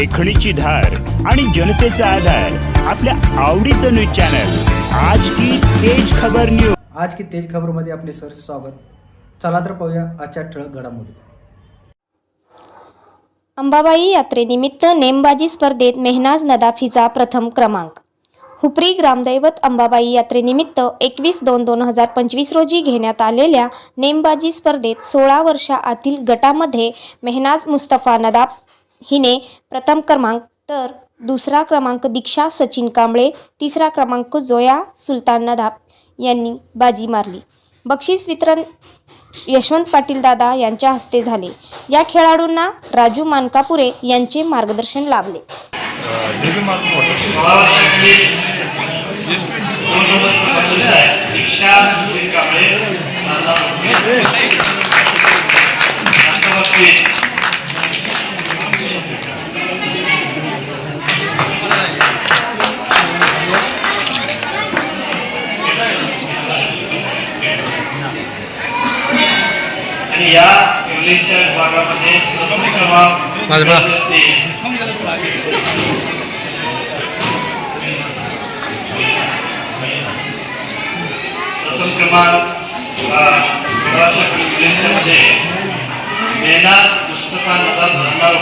लेखणीची धार आणि जनतेचा आधार आपल्या आवडीचं न्यूज चॅनल. आज की तेज खबर न्यूज आज की तेज खबरमध्ये आपले सर स्वागत. चला तर पाहूया आजच्या ठळक घडामोडी. अंबाबाई यात्रेनिमित्त नेमबाजी स्पर्धेत मेहनाज नदाफीचा प्रथम क्रमांक. हुपरी ग्रामदैवत अंबाबाई यात्रेनिमित्त एकवीस दोन दोन हजार पंचवीस रोजी घेण्यात आलेल्या नेमबाजी स्पर्धेत सोळा वर्षा आतील गटामध्ये मेहनाज मुस्तफा नदाफ हिने प्रथम क्रमांक तर दुसरा क्रमांक दीक्षा सचिन कांबळे तिसरा क्रमांक जोया सुलतान नदाब यांनी बाजी मारली. बक्षीस वितरण यशवंत पाटील दादा यांच्या हस्ते झाले. या खेळाडूंना राजू मानकापुरे यांचे मार्गदर्शन लाभले. आणि या मुलींच्या विभागामध्ये प्रथम क्रमांक प्रथम क्रमांक सोळाशे मुलींच्या मध्ये मेनाज मुस्तफा नदाब नांदार